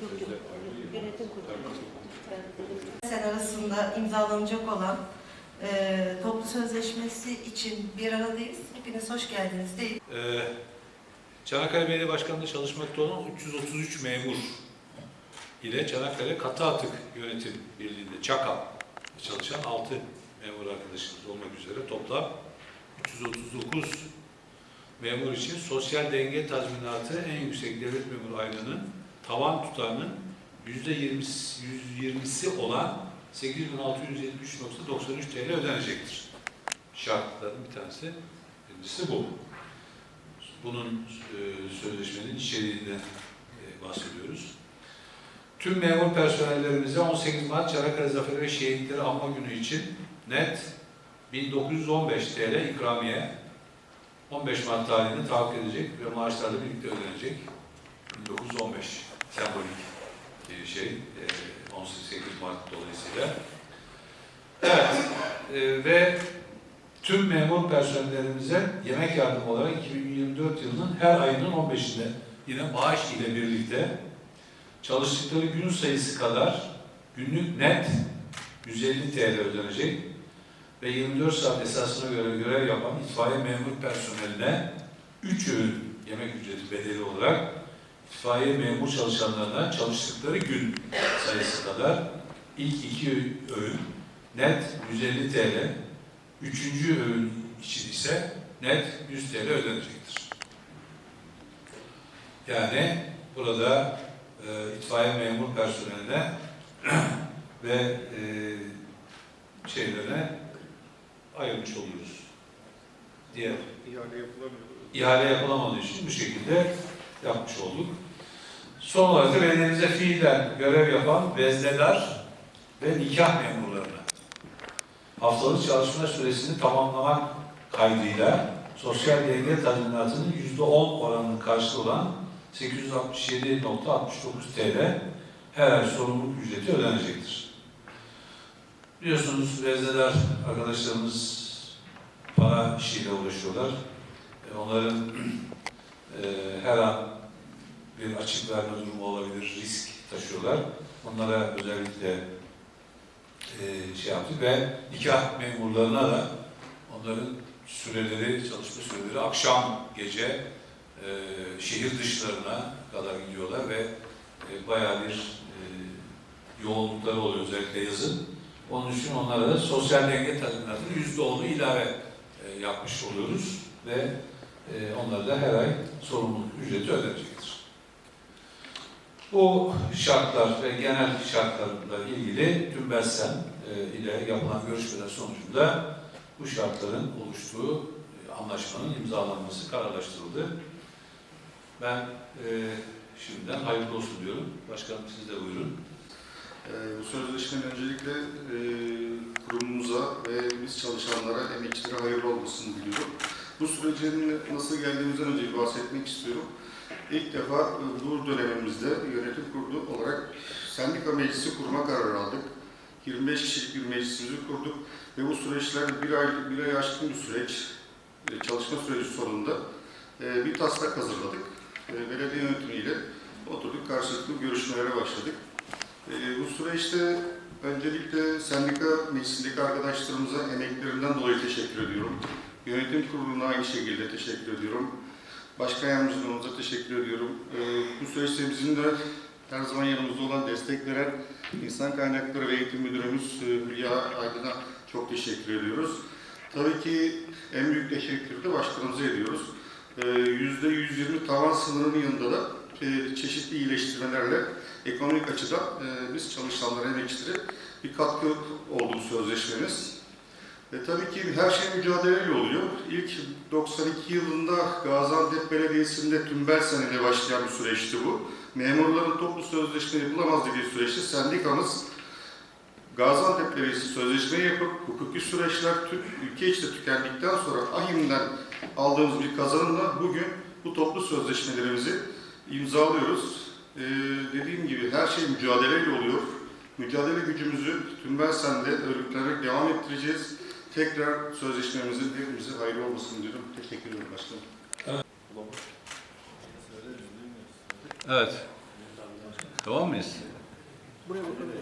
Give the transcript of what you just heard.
Kurulu. Sen arasında imzalanacak olan e, toplu sözleşmesi için bir aradayız. Hepiniz hoş geldiniz değil. Ee, Çanakkale Belediye Başkanlığı çalışmakta olan 333 memur ile Çanakkale Katı Atık Yönetim Birliği'nde ÇAKA çalışan 6 memur arkadaşımız olmak üzere toplam 339 memur için sosyal denge tazminatı en yüksek devlet memuru aylığının tavan tutarının %20'si, %20'si olan 8673.93 TL ödenecektir. Şartların bir tanesi, birincisi bu. Bunun e, sözleşmenin içeriğinden e, bahsediyoruz. Tüm memur personellerimize 18 Mart Çanakkale Zaferi ve Şehitleri Anma Günü için net 1915 TL ikramiye 15 Mart tarihinde tahakkuk edecek ve maaşlarla birlikte ödenecek. 1915 sembolik bir şey. e, 18 Mart dolayısıyla. Evet. e, ve tüm memur personellerimize yemek yardımı olarak 2024 yılının her ayının 15'inde yine maaş ile birlikte çalıştıkları gün sayısı kadar günlük net 150 TL ödenecek ve 24 saat esasına göre görev yapan itfaiye memur personeline 3 öğün yemek ücreti bedeli olarak itfaiye memur çalışanlarına çalıştıkları gün sayısı kadar ilk iki öğün net 150 TL, Üçüncü öğün için ise net 100 TL ödenecektir. Yani burada e, itfaiye memur personeline ve e, şeylerine ayırmış oluyoruz. Diğer İhale yapılamıyor. ihale yapılamadığı için bu şekilde yapmış olduk. Son olarak da belediyemize fiilen görev yapan veznedar ve nikah memurlarına haftalık çalışma süresini tamamlamak kaydıyla sosyal denge tazminatının yüzde on oranının karşılığı olan 867.69 TL her ay sorumluluk ücreti ödenecektir. Biliyorsunuz veznedar arkadaşlarımız para işiyle uğraşıyorlar. E, Onların e, her an bir açık verme durumu olabilir, risk taşıyorlar. Onlara özellikle e, şey yaptık ve nikah memurlarına da onların süreleri, çalışma süreleri akşam, gece e, şehir dışlarına kadar gidiyorlar ve e, bayağı bir e, yoğunlukları oluyor özellikle yazın. Onun için onlara da sosyal denge tazminatının yüzde onu ilave e, yapmış oluyoruz ve e, onlara da her ay sorumluluk ücreti ödenecektir. Bu şartlar ve genel şartlarla ilgili Tümbelsen e, ile yapılan görüşmeler sonucunda bu şartların oluştuğu e, anlaşmanın imzalanması kararlaştırıldı. Ben e, şimdiden hayırlı olsun diyorum. Başkanım siz de buyurun. Ee, bu sözleşmenin öncelikle e, kurumumuza ve biz çalışanlara, emekçilere hayırlı olmasını diliyorum. Bu sürecin nasıl geldiğimizden önce bahsetmek istiyorum. İlk defa e, bu dönemimizde yönetim kurulu olarak sendika meclisi kurma kararı aldık. 25 kişilik bir meclisimizi kurduk ve bu süreçler bir ay, bir ay aşkın bir süreç, e, çalışma süreci sonunda e, bir taslak hazırladık. E, Belediye yönetimiyle oturduk, karşılıklı görüşmelere başladık. Bu süreçte öncelikle sendika meclisindeki arkadaşlarımıza emeklerinden dolayı teşekkür ediyorum. Yönetim kuruluna aynı şekilde teşekkür ediyorum. Başkan yardımcılarımıza teşekkür ediyorum. Ee, bu süreçte bizim de her zaman yanımızda olan destek veren İnsan Kaynakları ve Eğitim Müdürümüz e, Hülya Aydın'a çok teşekkür ediyoruz. Tabii ki en büyük teşekkürü de başkanımıza ediyoruz. Ee, %120 tavan sınırının yanında da e, çeşitli iyileştirmelerle ekonomik açıdan e, biz çalışanlara, emekçilere bir katkı oldu bu sözleşmemiz. Ve tabii ki her şey mücadeleyle oluyor. İlk 92 yılında Gaziantep Belediyesi'nde Tümbelsen ile başlayan bir süreçti bu. Memurların toplu sözleşme yapılamaz dediği süreçte sendikamız Gaziantep Belediyesi sözleşme yapıp hukuki süreçler tüm ülke içinde tükendikten sonra AHİM'den aldığımız bir kazanımla bugün bu toplu sözleşmelerimizi imzalıyoruz. Ee, dediğim gibi her şey mücadeleyle oluyor. Mücadele gücümüzü Tümbelsen'de örgütlenerek devam ettireceğiz. Tekrar sözleşmemizin hepimize hayırlı olmasını diyorum. Teşekkür ederim başkanım. Evet. Tamam mıyız? Buraya bakalım.